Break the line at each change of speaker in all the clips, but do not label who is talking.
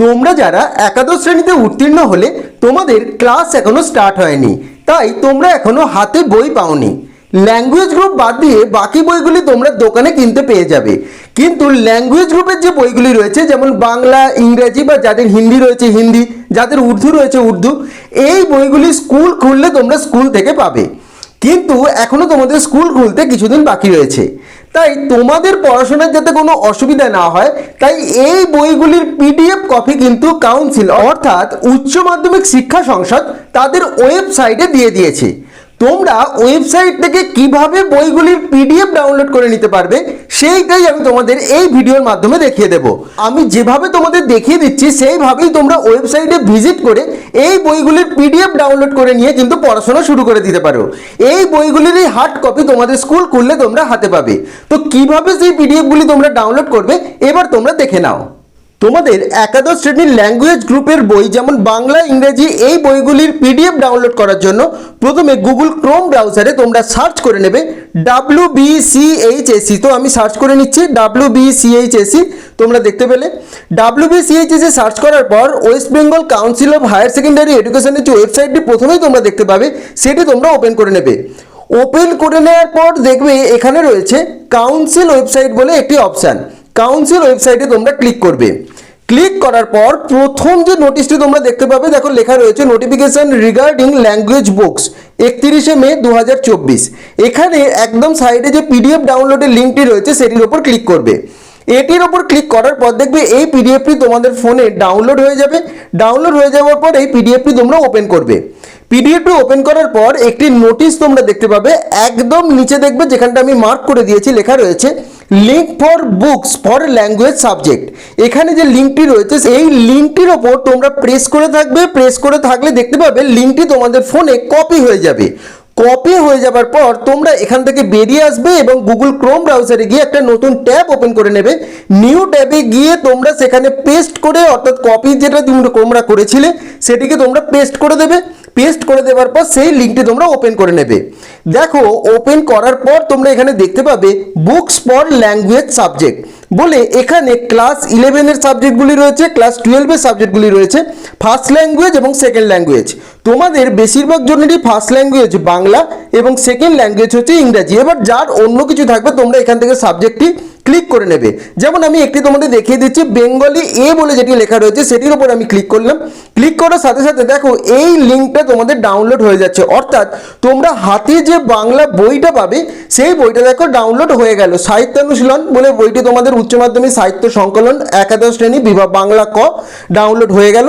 তোমরা যারা একাদশ শ্রেণীতে উত্তীর্ণ হলে তোমাদের ক্লাস এখনও স্টার্ট হয়নি। তাই তোমরা এখনও হাতে বই পাওনি। ল্যাঙ্গুয়েজ গ্রুপ বাদ দিয়ে বাকি বইগুলি তোমরা দোকানে কিনতে পেয়ে যাবে। কিন্তু ল্যাঙ্গুয়েজ গ্রুপের যে বইগুলি রয়েছে, যেমন বাংলা, ইংরেজি বা যাদের হিন্দি রয়েছে, হিন্দি, যাদের উর্দু রয়েছে, উর্দু, এই বইগুলি স্কুল খুললে তোমরা স্কুল থেকে পাবে। কিন্তু এখনও তোমাদের স্কুল খুলতে কিছুদিন বাকি রয়েছে। তাই তোমাদের পড়াশোনার যাতে কোনো অসুবিধা না হয়, তাই এই বইগুলির পিডিএফ কপি কিন্তু কাউন্সিল অর্থাৎ উচ্চ মাধ্যমিক শিক্ষা সংসদ তাদের ওয়েবসাইটে দিয়ে দিয়েছে। তোমরা ওয়েবসাইট থেকে কীভাবে বইগুলির পিডিএফ ডাউনলোড করে নিতে পারবে, সেইটাই আমি তোমাদের এই ভিডিওর মাধ্যমে দেখিয়ে দেব। আমি যেভাবে তোমাদের দেখিয়ে দিচ্ছি, সেইভাবেই তোমরা ওয়েবসাইটে ভিজিট করে এই বইগুলির পিডিএফ ডাউনলোড করে নিয়ে কিন্তু পড়াশোনা শুরু করে দিতে পারো। এই বইগুলির এই হার্ড কপি তোমাদের স্কুল খুললে তোমরা হাতে পাবে। তো কীভাবে সেই পিডিএফগুলি তোমরা ডাউনলোড করবে, এবার তোমরা দেখে নাও। তোমাদের একাদশ শ্রেণির ল্যাঙ্গুয়েজ গ্রুপের বই যেমন বাংলা, ইংরেজি, এই বইগুলির পিডিএফ ডাউনলোড করার জন্য প্রথমে গুগল ক্রোম ব্রাউজারে তোমরা সার্চ করে নেবে ডাব্লিউ বিসিএইচএসি তো আমি সার্চ করে নিচ্ছি ডাব্লিউ বিসিএইচএসি তোমরা দেখতে পেলে ডাব্লিউ বিসিএইচএসি সার্চ করার পর West Bengal council of higher secondary এডুকেশনের যে ওয়েবসাইটটি প্রথমেই তোমরা দেখতে পাবে, সেটি তোমরা ওপেন করে নেবে। ওপেন করে নেওয়ার পর দেখবে এখানে রয়েছে কাউন্সিল ওয়েবসাইট বলে একটি অপশান কাউন্সিল ওয়েবসাইটে তোমরা ক্লিক করবে। ক্লিক করার পর প্রথম যে নোটিশটি তোমরা দেখতে পাবে, দেখো লেখা রয়েছে নোটিফিকেশন রিগার্ডিং ল্যাঙ্গুয়েজ বুকস একত্রিশে মে দু হাজার চব্বিশ। এখানে একদম সাইডে যে পিডিএফ ডাউনলোডের লিঙ্কটি রয়েছে, সেটির ওপর ক্লিক করবে। এটির ওপর ক্লিক করার পর দেখবে এই পিডিএফটি তোমাদের ফোনে ডাউনলোড হয়ে যাবে। ডাউনলোড হয়ে যাওয়ার পর এই পিডিএফটি তোমরা ওপেন করবে। পিডিএফটি ওপেন করার পর একটি নোটিশ তোমরা দেখতে পাবে, একদম নিচে দেখবে যেখানটা আমি মার্ক করে দিয়েছি, লেখা রয়েছে link for books for language subject এখানে যে লিঙ্কটি রয়েছে এই লিঙ্কটির ওপর তোমরা প্রেস করে থাকবে প্রেস করে থাকলে দেখতে পাবে লিঙ্কটি তোমাদের ফোনে কপি হয়ে যাবে। কপি হয়ে যাবার পর তোমরা এখান থেকে বেরিয়ে আসবে এবং গুগল ক্রোম ব্রাউজারে গিয়ে একটা নতুন ট্যাব ওপেন করে নেবে। নিউ ট্যাবে গিয়ে তোমরা সেখানে পেস্ট করে, অর্থাৎ কপি যেটা তোমরা করেছিলে, সেটিকে তোমরা পেস্ট করে দেবে। পেস্ট করে দেওয়ার পর সেই লিঙ্কটি তোমরা ওপেন করে নেবে। দেখো ওপেন করার পর তোমরা এখানে দেখতে পাবে বুকস ফর ল্যাঙ্গুয়েজ সাবজেক্ট বলে এখানে ক্লাস ইলেভেনের সাবজেক্টগুলি রয়েছে ক্লাস টুয়েলভের সাবজেক্টগুলি রয়েছে ফার্স্ট ল্যাঙ্গুয়েজ এবং সেকেন্ড ল্যাঙ্গুয়েজ তোমাদের বেশিরভাগ জনেরই ফার্স্ট ল্যাঙ্গুয়েজ বাংলা এবং সেকেন্ড ল্যাঙ্গুয়েজ হচ্ছে ইংরাজি। এবার যার অন্য কিছু থাকবে, তোমরা এখান থেকে সাবজেক্টটি ক্লিক করে নেবে। যেমন আমি একটি তোমাদের দেখিয়ে দিচ্ছি বেঙ্গলি এ বলে যেটি লেখা রয়েছে, সেটির উপর আমি ক্লিক করলাম। ক্লিক করার সাথে সাথে দেখো, এই লিঙ্কটা তোমাদের ডাউনলোড হয়ে যাচ্ছে। অর্থাৎ তোমরা হাতে যে বাংলা বইটা পাবে, সেই বইটা দেখো ডাউনলোড হয়ে গেল। সাহিত্যানুশীলন বলে বইটি তোমাদের উচ্চ মাধ্যমিক সাহিত্য সংকলন, একাদশ শ্রেণি, বিভাগ বাংলা ক ডাউনলোড হয়ে গেল।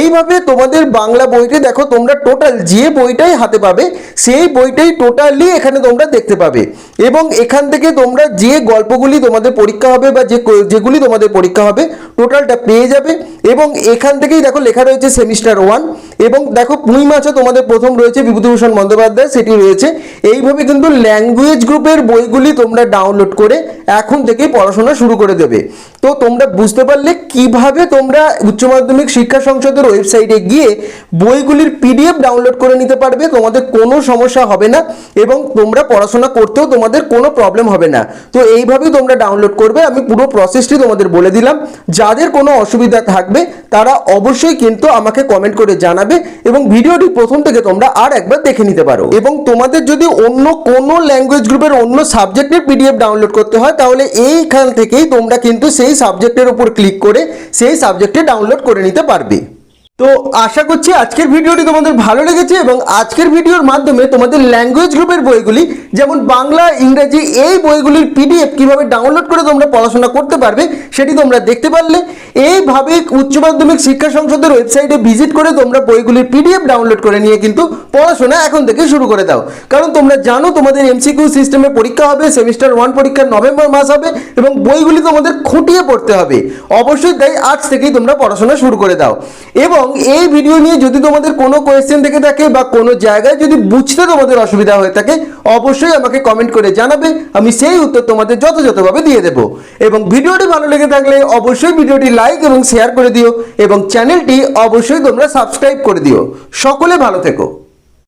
এইভাবে তোমাদের বাংলা বইটি দেখো, তোমরা টোটাল যে বইটাই হাতে পাবে, সেই বইটাই টোটালি এখানে তোমরা দেখতে পাবে। এবং এখান থেকে তোমরা যে গল্পগুলি তোমাদের পরীক্ষা হবে বা যে যেগুলি তোমাদের পরীক্ষা হবে টোটালটা পেয়ে যাবে এবং এখান থেকেই দেখো লেখা রয়েছে সেমিস্টার ওয়ান এবং দেখো পুঁই মাছও তোমাদের প্রথম রয়েছে বিভূতিভূষণ বন্দ্যোপাধ্যায়, সেটি রয়েছে। এইভাবে কিন্তু ল্যাঙ্গুয়েজ গ্রুপের বইগুলি তোমরা ডাউনলোড করে এখন থেকেই পড়াশোনা শুরু করে দেবে। তো তোমরা বুঝতে পারলে কীভাবে তোমরা উচ্চ মাধ্যমিক শিক্ষা সংসদের ওয়েবসাইটে গিয়ে বইগুলির পিডিএফ ডাউনলোড করে নিতে পারবে, তোমাদের কোনো সমস্যা হবে না এবং তোমরা পড়াশোনা করতেও তোমাদের কোনো প্রবলেম হবে না। তো এইভাবেই তোমরা ডাউনলোড করবে, আমি পুরো প্রসেসটি তোমাদের বলে দিলাম। যাদের কোনো অসুবিধা থাকবে, তারা অবশ্যই কিন্তু আমাকে কমেন্ট করে জানাবে এবং ভিডিওটি প্রথম থেকে তোমরা আর একবার দেখে নিতে পারো। এবং তোমাদের যদি অন্য কোনো ল্যাঙ্গুয়েজ গ্রুপের অন্য সাবজেক্টের পিডিএফ ডাউনলোড করতে হয়, তাহলে এইখান থেকেই তোমরা কিন্তু সেই সাবজেক্টের উপর ক্লিক করে সেই সাবজেক্টে ডাউনলোড করে নিতে পারবে। তো আশা করছি আজকের ভিডিওটি তোমাদের ভালো লেগেছে এবং আজকের ভিডিওর মাধ্যমে তোমাদের ল্যাঙ্গুয়েজ গ্রুপের বইগুলি, যেমন বাংলা, ইংরেজি, এই বইগুলির পিডিএফ কীভাবে ডাউনলোড করে তোমরা পড়াশোনা করতে পারবে সেটি তোমরা দেখতে পারলে। এইভাবে উচ্চ মাধ্যমিক শিক্ষা সংসদের ওয়েবসাইটে ভিজিট করে তোমরা বইগুলির পিডিএফ ডাউনলোড করে নিয়ে কিন্তু পড়াশোনা এখন থেকে শুরু করে দাও। কারণ তোমরা জানো তোমাদের এমসিকিউ সিস্টেমে পরীক্ষা হবে সেমিস্টার ওয়ান পরীক্ষা নভেম্বর মাস হবে এবং বইগুলি তোমাদের খুঁটিয়ে পড়তে হবে। অবশ্যই তাই আজ থেকেই তোমরা পড়াশোনা শুরু করে দাও। এবং এই ভিডিও নিয়ে যদি তোমাদের কোনো কোয়েশ্চেন থেকে থাকে বা কোনো জায়গায় যদি বুঝতে তোমাদের অসুবিধা হয়ে থাকে, অবশ্যই আমাকে কমেন্ট করে জানাবে। আমি সেই উত্তর তোমাদের যথাযথভাবে দিয়ে দেবো। এবং ভিডিওটি ভালো লেগে থাকলে অবশ্যই ভিডিওটি লাইক এবং শেয়ার করে দিও এবং চ্যানেলটি অবশ্যই তোমরা সাবস্ক্রাইব করে দিও। সকলে ভালো থেকো।